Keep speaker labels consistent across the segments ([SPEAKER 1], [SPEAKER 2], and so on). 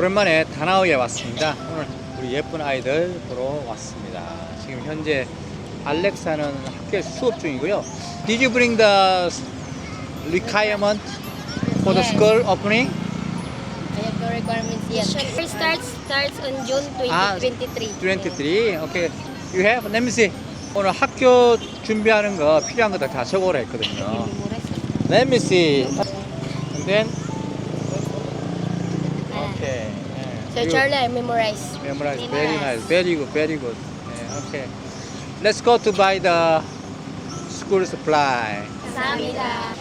[SPEAKER 1] 오랜만에 다나오에 왔습니다. 오늘 우리 예쁜 아이들 보러 왔습니다. 지금 현재 알렉사는 학교에 수업 중이고요. Did you bring the requirement for the school opening?
[SPEAKER 2] I have no requirements yet. It starts starts on June
[SPEAKER 1] Ah,
[SPEAKER 2] 2023.
[SPEAKER 1] 23. Okay. You have? Let me see. 오늘 학교 준비하는 거 필요한 것들 다 적어오라 했거든요. Let me see. And then okay. yeah.
[SPEAKER 2] So
[SPEAKER 1] You-
[SPEAKER 2] Charlie, I memorize.
[SPEAKER 1] Memorize. Very nice. Very good. Very good. Yeah, okay. Let's go to buy the school supply.
[SPEAKER 2] Samida.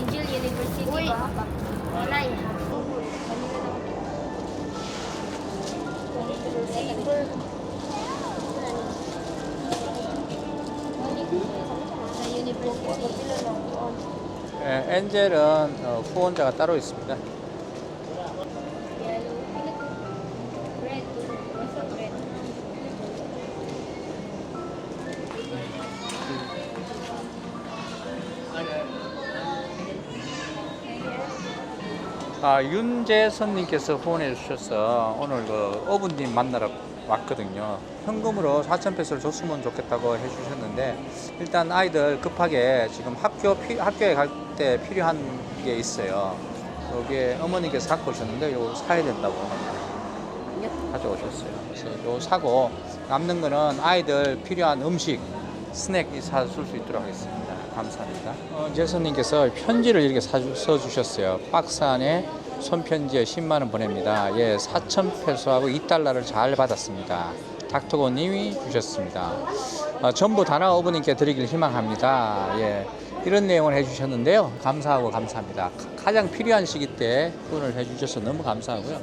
[SPEAKER 2] Angel University. Uy. Online. Sa university.
[SPEAKER 1] 예, 엔젤은 어, 후원자가 따로 있습니다. 아, 윤재선님께서 후원해 주셔서 오늘 그 어부님 만나러 왔거든요. 현금으로 4천 페소를 줬으면 좋겠다고 해주셨는데 일단 아이들 급하게 지금 학교 피, 학교에 갈 때 필요한 게 있어요. 여기에 어머니께서 갖고 오셨는데 이거 사야 된다고 가져오셨어요. 그래서 이거 사고 남는 거는 아이들 필요한 음식 스낵 사줄 수 있도록 하겠습니다. 감사합니다. 어, 재선님께서 편지를 이렇게 사주, 써주셨어요. 박스 안에 손편지에 10만 원 보냅니다. 예, 4천 페소하고 2달러를 잘 받았습니다. 닥터고님이 주셨습니다. 어, 전부 다나 어부님께 드리길 희망합니다. 예, 이런 내용을 해주셨는데요. 감사하고 감사합니다. 가- 가장 필요한 시기 때 후원을 해주셔서 너무 감사하고요.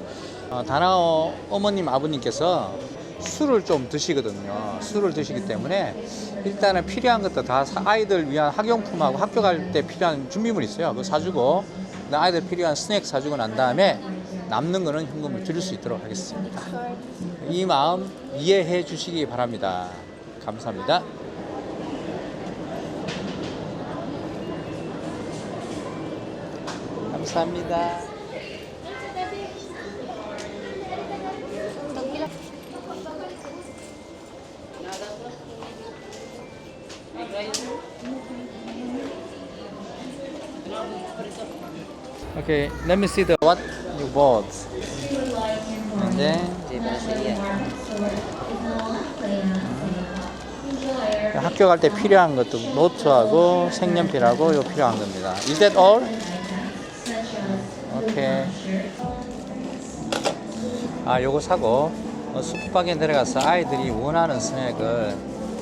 [SPEAKER 1] 어, 다나오 어머님 아버님께서 술을 좀 드시거든요. 술을 드시기 때문에 일단은 필요한 것도 다 사- 아이들 위한 학용품하고 학교 갈 때 필요한 준비물 있어요. 그거 사주고 아이들 필요한 스낵 사주고 난 다음에 남는 거는 현금을 드릴 수 있도록 하겠습니다. 이 마음 이해해 주시기 바랍니다. 감사합니다. 감사합니다. Okay, let me see the what you bought. And then 학교 갈 때 필요한 것도 노트하고 색연필하고 이거 필요한 겁니다. Is that all? 오케이. 아, 요거 사고 어, 슈퍼마켓에 내려가서 아이들이 원하는 스낵을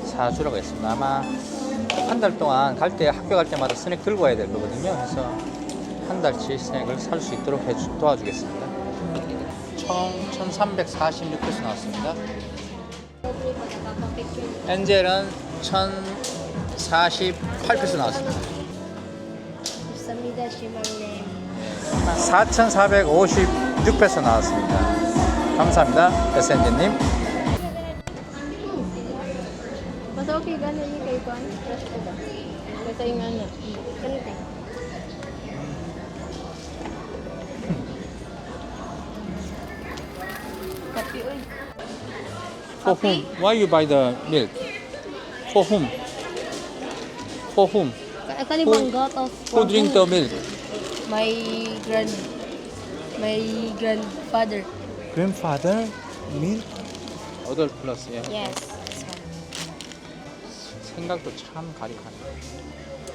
[SPEAKER 1] 사주라고 했습니다. 아마 한 달 동안 갈 때 학교 갈 때마다 스낵 들고 와야 될 거거든요. 그래서 한 달치 스낵을 살 수 있도록 해주, 도와주겠습니다. 총 1346페소 나왔습니다. 엔젤은 1048페소 나왔습니다.
[SPEAKER 2] Samida Shimangne.
[SPEAKER 1] 4,456페소 나왔습니다. 감사합니다. 에센제님.
[SPEAKER 2] Mas okay gano'n yung kay Juan? Trust ko ba? Kasi yung ano, ganito.
[SPEAKER 1] For whom? Why you buy the milk? For whom? For whom?
[SPEAKER 2] Kanibang gatos.
[SPEAKER 1] Who drink the milk?
[SPEAKER 2] My grand... My grandfather.
[SPEAKER 1] Grandfather milk? 어덜 플러스요.
[SPEAKER 2] Yes.
[SPEAKER 1] 생각도 참.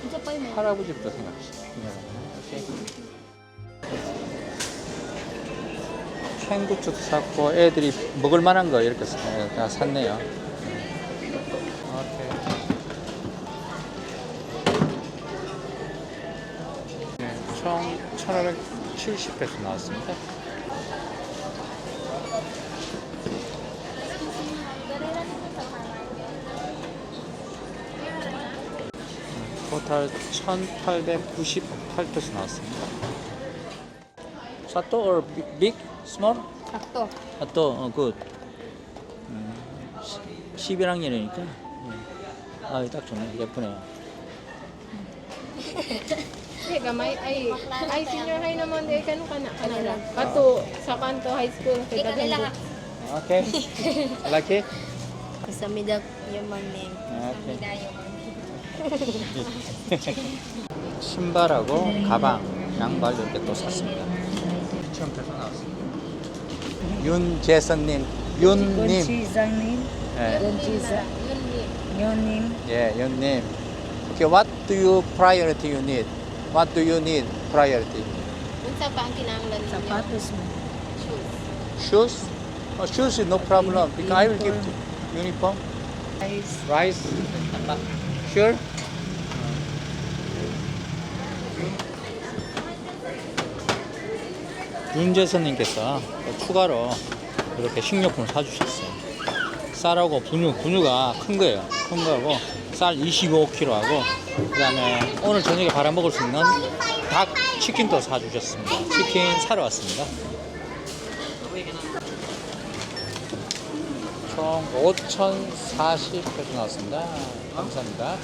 [SPEAKER 2] Ito pa yung
[SPEAKER 1] 할아버지부터 생각해. 오케이. 캔구추도 샀고 애들이 먹을 만한 거 이렇게 사- 다 샀네요. 네, 총 1,570페소 나왔습니다. 토탈 1,898페소 나왔습니다. or big, small?
[SPEAKER 2] Sakto.
[SPEAKER 1] 아, 또, 어, 굿. 음, 11학년이니까. 아, 딱 좋네. 예쁘네요.
[SPEAKER 2] Di gamay ay ay senior high naman di kanu kana kanila. Kato sa kanto high school kay daghan.
[SPEAKER 1] Okay. I like it?
[SPEAKER 3] Sa midak yung name.
[SPEAKER 1] Okay.
[SPEAKER 3] Midayo
[SPEAKER 1] 신발하고 가방, 양발 이렇게 또 샀습니다. 처음 배서 나왔습니다. 윤재선님, 윤님.
[SPEAKER 4] Gonchizanin,
[SPEAKER 1] 예,
[SPEAKER 4] Gonchiza, Yonim,
[SPEAKER 1] 예, 윤님. Okay, what do you priority you need? What do you need priority?
[SPEAKER 2] Unsa pa ang kinahanglan ninyo?
[SPEAKER 4] sapatos mo.
[SPEAKER 2] Shoes.
[SPEAKER 1] Shoes? Oh, shoes is no problem because I will give to uniform.
[SPEAKER 4] Rice,
[SPEAKER 1] Rice? Sure? 윤재선님께서 또 추가로 이렇게 식료품을 사주셨어요. 쌀하고 분유, 분유가 큰 거예요. 큰 거하고 쌀 25kg하고 그 다음에 오늘 저녁에 바라 먹을 수 있는 닭 치킨도 사주셨습니다. 치킨 사러 왔습니다. 총 5,040페소 나왔습니다. 감사합니다.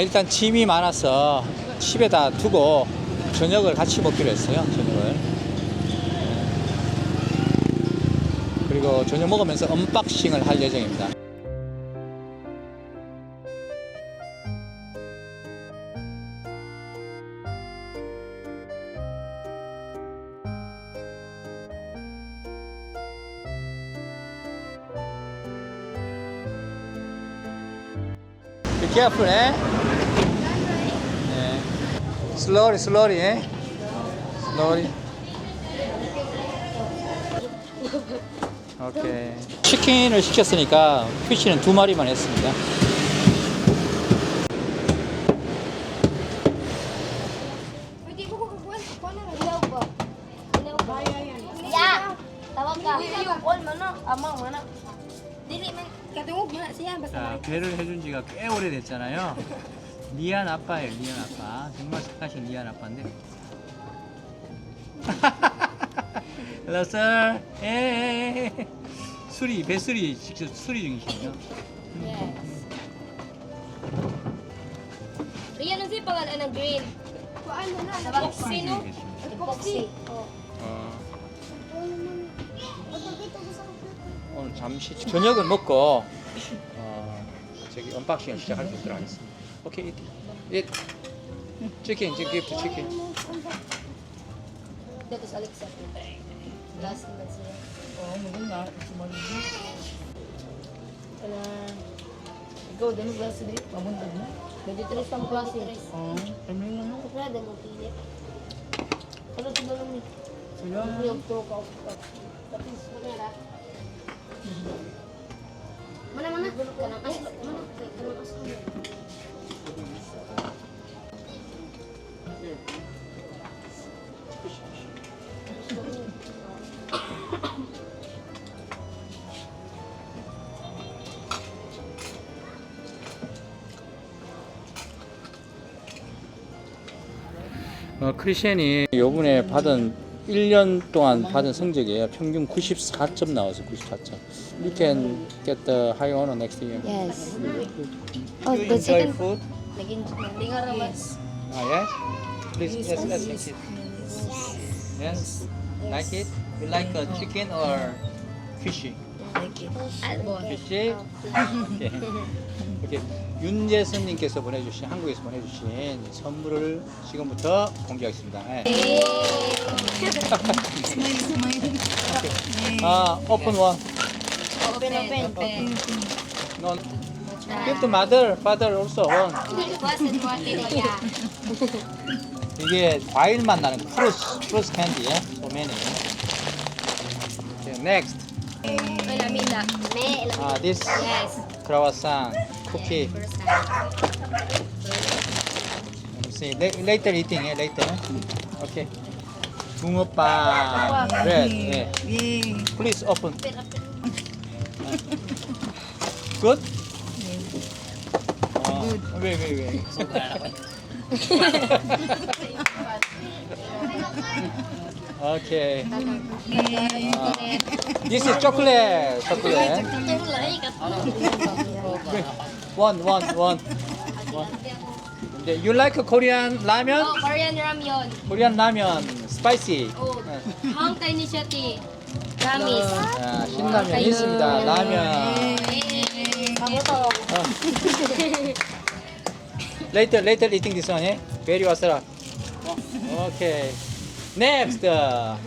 [SPEAKER 1] 일단 짐이 많아서 집에다 두고 저녁을 같이 먹기로 했어요. 저녁을. 그리고 저녁 먹으면서 언박싱을 할 예정입니다. Be careful, eh? 네. Slowly, slowly, eh? Slowly. 오케이. 치킨을 시켰으니까 피쉬는 두 마리만 했습니다.
[SPEAKER 3] Ya! Tawag ka. Yung mo mo? Dili man. Katungog mo na siya. Basta
[SPEAKER 1] 자, 배를 해준 지가 꽤 오래됐잖아요. 니안 아빠예요, 니안 아빠. 정말 착하신 니안 아빠인데. Hello, sir. 에 수리, 배수리 직접 수리 중이시네요.
[SPEAKER 3] Yes. Riyan ang sipa ka ng green. Kuan mo na. Epoxy no?
[SPEAKER 1] 계십니다.
[SPEAKER 3] Epoxy. Oh.
[SPEAKER 1] 어, 오늘 잠시 저녁을 먹고 어, 저기 언박싱을 시작할 수 있도록 하겠습니다. 오케이, 잇, 치킨, 지금 기프트 치킨.
[SPEAKER 3] Dito sa Alexa. Last naman siya.
[SPEAKER 4] Oo, maganda. Sumalig
[SPEAKER 3] Kana.
[SPEAKER 4] Ikaw, dami klase di, pamuntag mo.
[SPEAKER 3] Medyo tres ang klase.
[SPEAKER 4] Oo, kami nga no.
[SPEAKER 3] Kaya damo pilit. Ano ito lang ni?
[SPEAKER 4] Sila,
[SPEAKER 3] Yung to ka. Tapos mo na. Mana mana? Kanang as. Mana? Kanang as.
[SPEAKER 1] 어, 크리스천이 요번에 받은 1년 동안 받은 성적이에요. 평균 94점 나와서 94점. You can get the high honor next year.
[SPEAKER 3] Yes.
[SPEAKER 1] Oh,
[SPEAKER 3] Oh,
[SPEAKER 1] you
[SPEAKER 3] the
[SPEAKER 1] enjoy
[SPEAKER 3] second-
[SPEAKER 1] food? Ah, yes? Please, yes, let's take it. Yes? Like it? You like uh, chicken or fishy? 오케이. 오케이. 윤재선님께서 보내주신, 한국에서 보내주신 선물을 지금부터 공개하겠습니다. 예. 아, open one.
[SPEAKER 3] Open, open, open.
[SPEAKER 1] No, give to mother, father also one. 이게 과일맛 나는 프루스, 프루스 캔디에 so many. Okay, next.
[SPEAKER 3] Elamida. Me, elamida.
[SPEAKER 1] 아, this
[SPEAKER 3] Yes.
[SPEAKER 1] croissant cookie.
[SPEAKER 3] First time.
[SPEAKER 1] Let me see. La- Later eating, eh? Later. Okay. 붕어빵. Bread. 예.
[SPEAKER 4] yay.
[SPEAKER 1] Please open. Good? 어, wait, wait, wait. Okay. This is chocolate. Chocolate. One, one, one. one. Okay, You like Korean ramen?
[SPEAKER 3] Oh, Korean ramyeon.
[SPEAKER 1] Korean ramen, spicy.
[SPEAKER 3] Oh, hang kayo ni siya ti. Promise.
[SPEAKER 1] 자, 신라면 있습니다. 라면. 어. Later, later eating this one, eh? Very wasara. Okay. Next. Wow.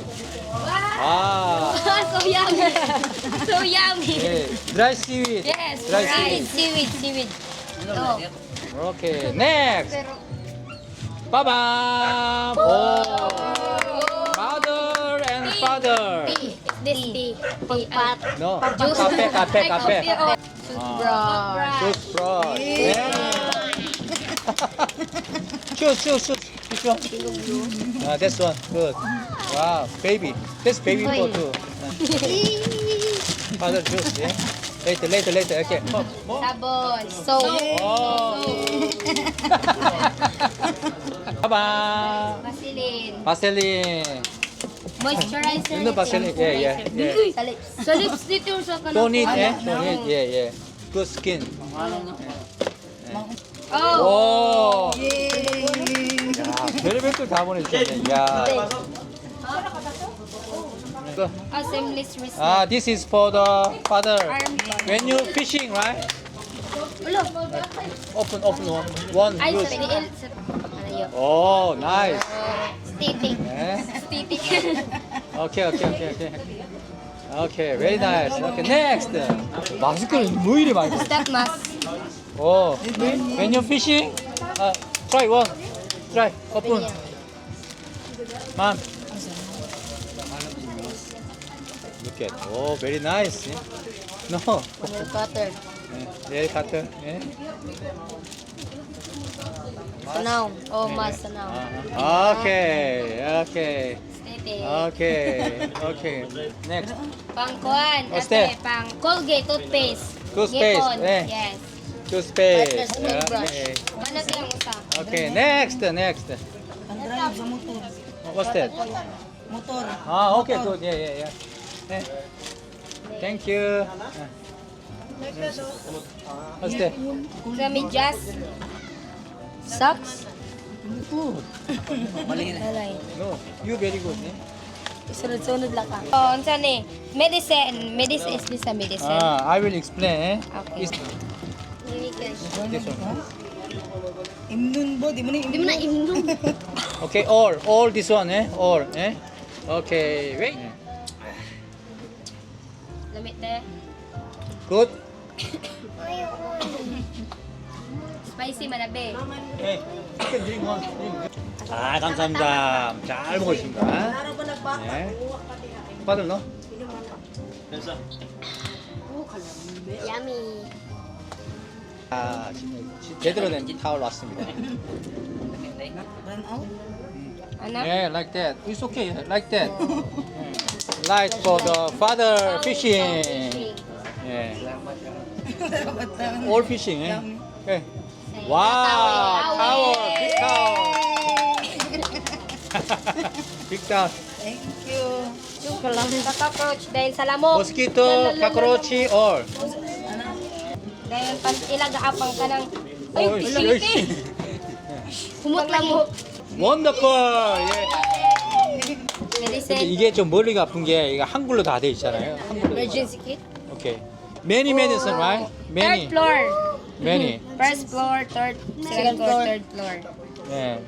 [SPEAKER 3] so yummy. so yummy.
[SPEAKER 1] Okay. Dry seaweed.
[SPEAKER 3] Yes,
[SPEAKER 1] Dry
[SPEAKER 3] right.
[SPEAKER 1] seaweed.
[SPEAKER 3] Seaweed, seaweed. Oh.
[SPEAKER 1] Okay. Next. Bye-bye. Oh. Mother and father.
[SPEAKER 3] This tea. Tea. Ah,
[SPEAKER 1] No.
[SPEAKER 3] Juice.
[SPEAKER 1] Kape, kape,
[SPEAKER 3] Ay,
[SPEAKER 1] kape.
[SPEAKER 3] oh.
[SPEAKER 1] Ah. Toothbrush. Yeah. choose, choose, choose. Which one? Ah, this one. Good. Wow, baby. This baby for too. Father juice, yeah. Later, later, later. Okay. More.
[SPEAKER 3] Sabon. Soap.
[SPEAKER 1] Oh. Bye-bye.
[SPEAKER 3] Vaseline.
[SPEAKER 1] Vaseline.
[SPEAKER 3] Moisturizer.
[SPEAKER 1] Na, Vaseline. Yeah, yeah, yeah.
[SPEAKER 3] Sa lips. Sa lips dito sa.
[SPEAKER 1] Don't need, eh? Don't need. Yeah, yeah. Good skin.
[SPEAKER 3] Oh.
[SPEAKER 1] 오. 야, 별의별 다 보내주셨네. 야. 그,
[SPEAKER 3] Ah, seamless wrist.
[SPEAKER 1] 아, this is for the father.
[SPEAKER 3] Arm.
[SPEAKER 1] When you fishing, right?
[SPEAKER 3] Ulo.
[SPEAKER 1] Open, open one. One
[SPEAKER 3] Ay, sa
[SPEAKER 1] good.
[SPEAKER 3] tiil. Sa ano yun?
[SPEAKER 1] Oh, nice.
[SPEAKER 3] Stitting.
[SPEAKER 1] 네.
[SPEAKER 3] Stitting.
[SPEAKER 1] 오케이, 오케이, 오케이, 오케이. 오케이, very nice. 오케이, next. 마스크를 뭐 이리 많이 써?
[SPEAKER 3] Step mask.
[SPEAKER 1] 오, when you fishing, uh, try one. Try, open. Mom. Look at, oh, very nice. eh? No,
[SPEAKER 3] Cutter.
[SPEAKER 1] 네, 내일 갔다. 예.
[SPEAKER 3] Tanaw. Oh, mas tanaw.
[SPEAKER 1] 아, 오케이, 오케이,
[SPEAKER 3] Stitting.
[SPEAKER 1] 오케이, 오케이. Next.
[SPEAKER 3] Pang kuan.
[SPEAKER 1] What's
[SPEAKER 3] ate,
[SPEAKER 1] that?
[SPEAKER 3] Pang Colgate toothpaste.
[SPEAKER 1] Toothpaste,
[SPEAKER 3] Gecon.
[SPEAKER 1] eh.
[SPEAKER 3] Yes.
[SPEAKER 1] Toothpaste.
[SPEAKER 3] Toothbrush.
[SPEAKER 1] Okay.
[SPEAKER 3] Ano siyang usa?
[SPEAKER 1] Okay, next, next.
[SPEAKER 4] Ang drive sa motor.
[SPEAKER 1] What's that?
[SPEAKER 4] Motor.
[SPEAKER 1] 아, okay, good. Yeah, yeah, yeah. 네. Thank you. What's that?
[SPEAKER 3] Sa medyas. Socks.
[SPEAKER 1] Good. No, you very good. Eh?
[SPEAKER 3] Sunod-sunod lang ka. Oh, unsa ni? Medicine. Medicine is this a medicine?
[SPEAKER 1] Ah, I will explain. Eh?
[SPEAKER 3] Okay.
[SPEAKER 1] Is
[SPEAKER 4] Imnon bo, di mo na
[SPEAKER 3] Hindi mo na imnom.
[SPEAKER 1] Okay, all, all this one. Eh? All. Eh? Okay, wait.
[SPEAKER 3] Lamit de.
[SPEAKER 1] Good.
[SPEAKER 3] Spicy manabe.
[SPEAKER 1] Hey, you can drink one. Drink. 아, 감사합니다. 잘 먹고 있습니다. 네. 받을 너?
[SPEAKER 3] Yummy.
[SPEAKER 1] 아, 제대로 된 타월 왔습니다.
[SPEAKER 3] Ano?
[SPEAKER 1] Yeah, like that. It's okay, like that. Like for the father fishing. Yeah. All fishing, eh? Okay. Wow, tower, big tower. big tower.
[SPEAKER 4] Thank you.
[SPEAKER 3] Sa cockroach dahil sa lamok.
[SPEAKER 1] Mosquito, cockroach, all.
[SPEAKER 3] Dahil pan ilaga apang ka ng... Ay,
[SPEAKER 1] Oh.
[SPEAKER 3] Humot lamok.
[SPEAKER 1] Wonderful. 예. 근데
[SPEAKER 3] Medicine.
[SPEAKER 1] 이게 좀 머리가 아픈 게 이거 한글로 다 돼 있잖아요. 한글로.
[SPEAKER 3] Emergency kit.
[SPEAKER 1] 오케이. Many medicine, right? Many.
[SPEAKER 3] Third floor.
[SPEAKER 1] Many.
[SPEAKER 3] First floor, third, second floor, third floor.
[SPEAKER 1] 예.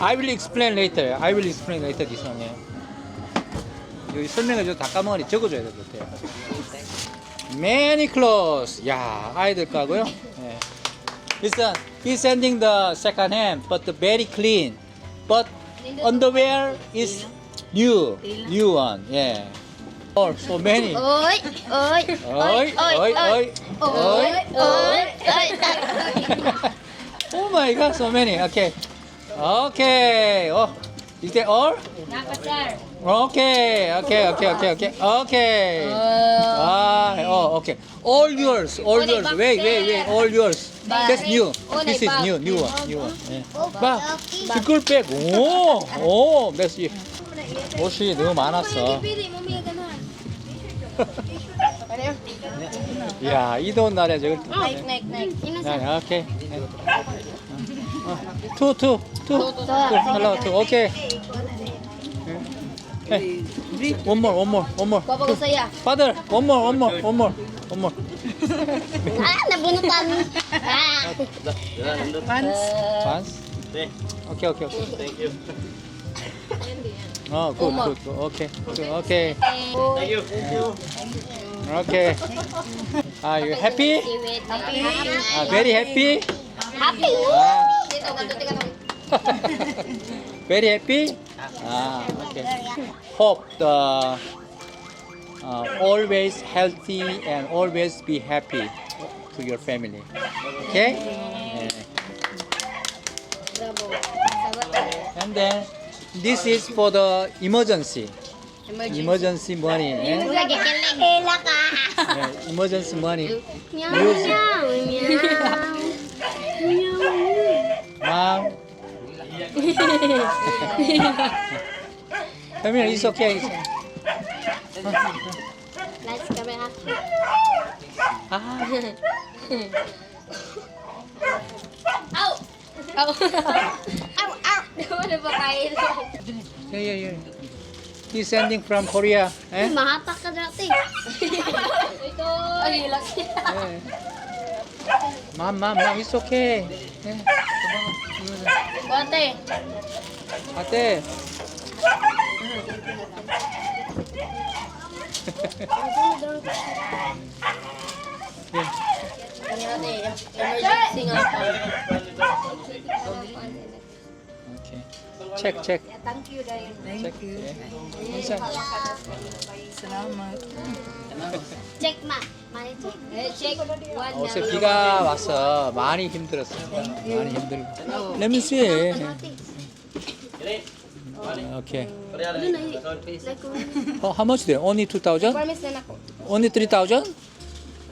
[SPEAKER 1] I will explain later. I will explain later this one. 예. 여기 설명해줘 다 까먹으니 적어줘야 될 것 같아요. Many clothes. 야, 아이들 거고요. 예. Listen, he's sending the second hand, but the very clean. But underwear is new, new one. Yeah. Oh, so many.
[SPEAKER 3] Oy! Oy!
[SPEAKER 1] Oy, oy, oy,
[SPEAKER 3] Oy! Oy! Oy!
[SPEAKER 1] oh my God, so many. Okay. Okay. Oh, is that all? Okay, okay, okay, okay, okay, okay. Ah, oh, okay. All yours, all yours. Wait, wait, wait. All yours. That's new. This is new, new one, new one. 예. 봐, 스쿨백. 오, 오, that's you. 옷이 너무 많았어. 이야, 이 더운 날에 저걸
[SPEAKER 3] Nike, Nike. Ina sa?
[SPEAKER 1] 네, 오케이. 네. 어, 투, 투, 투. 투, hello, 투, 오케이. 네. One more, one more, one more.
[SPEAKER 3] Papa ko saya.
[SPEAKER 1] Father, one more, one more, one more, one more.
[SPEAKER 3] Ah, nabunutan. Ah.
[SPEAKER 4] Pants.
[SPEAKER 1] Once. 오케이, 오케이, 오케이. Thank you. 어, 굿, 굿, 굿. 오케이, 굿, 오케이. 오케이. Are you happy?
[SPEAKER 3] Happy.
[SPEAKER 1] Ah, very happy?
[SPEAKER 3] Happy.
[SPEAKER 1] Ah.
[SPEAKER 3] Dito, ganito, tingnan mo.
[SPEAKER 1] very happy? Ah, okay. Hope the uh, always healthy and always be happy to your family. Okay? Yeah. And then this is for the emergency. Emergency money. eh?
[SPEAKER 3] Lagi kilig. Hila ka.
[SPEAKER 1] Yeah, emergency money. Use-
[SPEAKER 3] meow, meow.
[SPEAKER 1] Mom. Family, it's okay. It's okay.
[SPEAKER 3] Nice kami ha.
[SPEAKER 1] Ah,
[SPEAKER 3] Ow! Ow! Ow! Ow! Wala ba kayo?
[SPEAKER 1] yeah, yeah, yeah. He's sending from Korea. Eh?
[SPEAKER 3] Mahatak ka dati. Ito. Ay, laki.
[SPEAKER 1] Mom, mom, mom, it's okay. Yeah.
[SPEAKER 3] Bate.
[SPEAKER 1] Ate. yeah.
[SPEAKER 3] Emergency nga pa.
[SPEAKER 1] Okay. Check, check.
[SPEAKER 3] Thank you, Dayan.
[SPEAKER 1] check. Yeah. Inside.
[SPEAKER 4] Salamat.
[SPEAKER 3] Check ma. Money check. Eh, check. One
[SPEAKER 1] 어제
[SPEAKER 3] na.
[SPEAKER 1] 비가 와서 많이 힘들었습니다. 많이 힘들고. Let me see. Okay. Oh, how much there? Only 2,000?
[SPEAKER 3] promise na ako.
[SPEAKER 1] Only 3,000?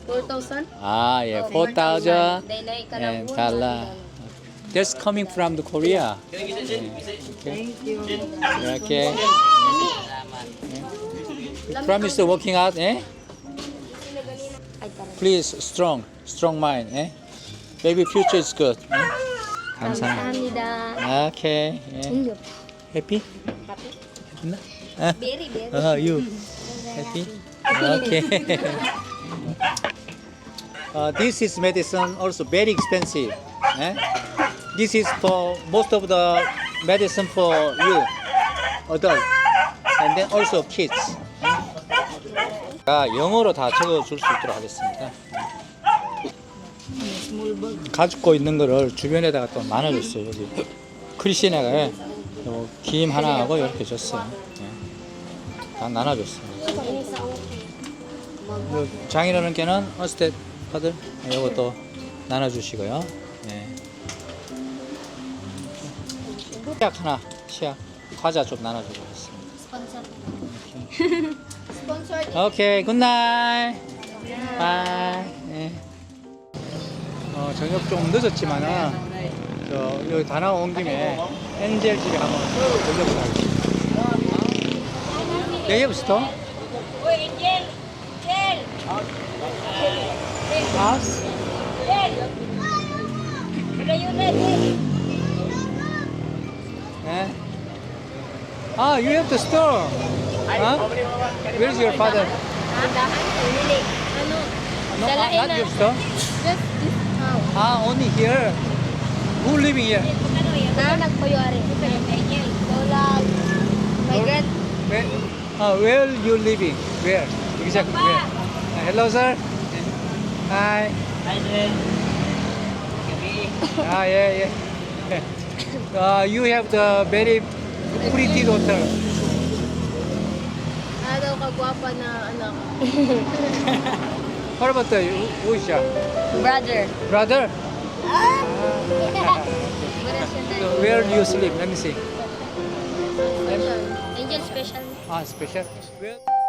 [SPEAKER 3] 4,000?
[SPEAKER 1] Ah, yeah, 4,000
[SPEAKER 3] Day na ikaw
[SPEAKER 1] and dollar. That's coming from the Korea.
[SPEAKER 4] Thank you.
[SPEAKER 1] Okay. Promise to working out, eh? Please, strong, strong mind, eh? Baby future is good. Eh? 감사합니다.
[SPEAKER 3] 감사합니다.
[SPEAKER 1] Okay. Yeah. Happy? 나? 아,
[SPEAKER 3] Very, very.
[SPEAKER 1] uh, you happy? Okay. uh, this is medicine also very expensive. Eh? This is for most of the medicine for you, adult, and then also kids. 아, 영어로 다 적어 줄 수 있도록 하겠습니다. 가지고 있는 거를 주변에다가 또 나눠줬어요. 여기 요김 하나 하고 이렇게 줬어요. 예. 다 나눠줬어요. 요 장인어른께는 어스테 파들 이것도 나눠주시고요. 예. 치약 하나, 치약 과자 좀 나눠주겠습니다.
[SPEAKER 3] Sponsor. Sponsor.
[SPEAKER 1] 오케이, 굿나잇. 바이. 예. 어, 저녁 좀 늦었지만은 저 여기 다낭 온 김에 엔젤 집에 한번 들려보자. 여기부터? House? Eh? Ah, you have the store. Huh? Where's your father?
[SPEAKER 3] Tindahan. Pili. Ano?
[SPEAKER 1] No,
[SPEAKER 3] Dalahin
[SPEAKER 1] not your store.
[SPEAKER 3] Just this house.
[SPEAKER 1] Ah, only here. Who living here?
[SPEAKER 3] Ha? Nagpayari. Lola. My grand.
[SPEAKER 1] Where? Uh, where you living? Where? Exactly where? Uh, hello, sir. Hi. Hi, Ah, yeah, yeah. Uh, you have the very pretty daughter.
[SPEAKER 3] Ah, daw kagwapa na anak.
[SPEAKER 1] What about the who is
[SPEAKER 3] Brother.
[SPEAKER 1] brother?
[SPEAKER 3] Wala siya na.
[SPEAKER 1] So where do you sleep? Let me see.
[SPEAKER 3] Angel special.
[SPEAKER 1] Ah, special. Where?